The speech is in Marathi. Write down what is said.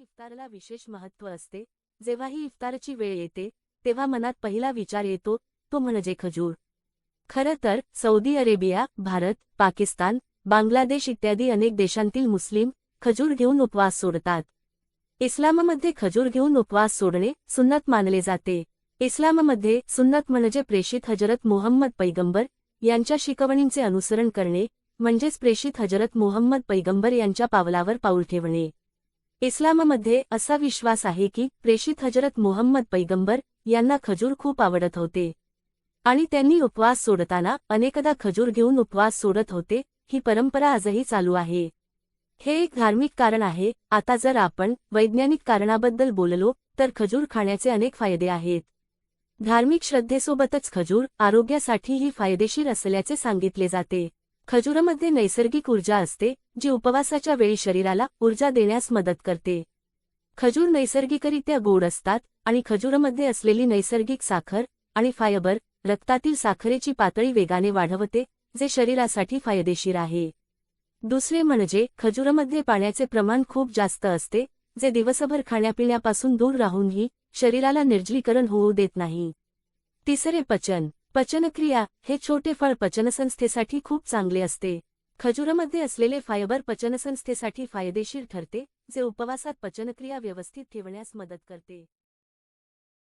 इफ्तारला विशेष महत्त्व असते जेव्हाही इफ्तारची वेळ येते तेव्हा मनात पहिला विचार येतो तो म्हणजे खजूर. खरं तर सौदी अरेबिया भारत पाकिस्तान बांगलादेश इत्यादी अनेक देशांतील मुस्लिम खजूर घेऊन उपवास सोडतात. इस्लाममध्ये खजूर घेऊन उपवास सोडणे सुन्नत मानले जाते. इस्लाममध्ये सुन्नत म्हणजे प्रेषित हजरत मोहम्मद पैगंबर यांच्या शिकवणींचे अनुसरण करणे म्हणजेच प्रेषित हजरत मोहम्मद पैगंबर यांच्या पावलावर पाऊल ठेवणे. इस्लाममध्ये असा विश्वास आहे की प्रेषित हजरत मोहम्मद पैगंबर यांना खजूर खूप आवडत होते. आणि त्यांनी उपवास सोडताना अनेकदा खजूर घेऊन उपवास सोडत होते ही परंपरा आजही चालू आहे. हे एक धार्मिक कारण आहे. आता जर आपण वैज्ञानिक कारणाबद्दल बोललो तर खजूर खाण्याचे अनेक फायदे आहेत. धार्मिक श्रद्धेसोबतच खजूर आरोग्यासाठीही फायदेशीर असल्याचे सांगितले जाते. खजूरमध्ये नैसर्गिक ऊर्जा असते जी उपवासाच्या वेळी शरीराला ऊर्जा देण्यास मदत करते. खजूर नैसर्गिकरित्या गोड असतात आणि खजूरमध्ये असलेली नैसर्गिक साखर आणि फायबर रक्तातील साखरेची पातळी वेगाने वाढवते जे शरीरासाठी फायदेशीर आहे. दुसरे म्हणजे खजूरमध्ये पाण्याचे प्रमाण खूप जास्त असते जे दिवसभर खाण्यापिण्यापासून दूर राहूनही शरीराला निर्जलीकरण होऊ देत नाही. तिसरे पचन. पचनक्रिया हे छोटे फळ पचनसंस्थेसाठी खूप चांगले असते. खजूरमध्ये असलेले फायबर पचनसंस्थेसाठी फायदेशीर ठरते जे उपवासात पचनक्रिया व्यवस्थित ठेवण्यास मदत करते.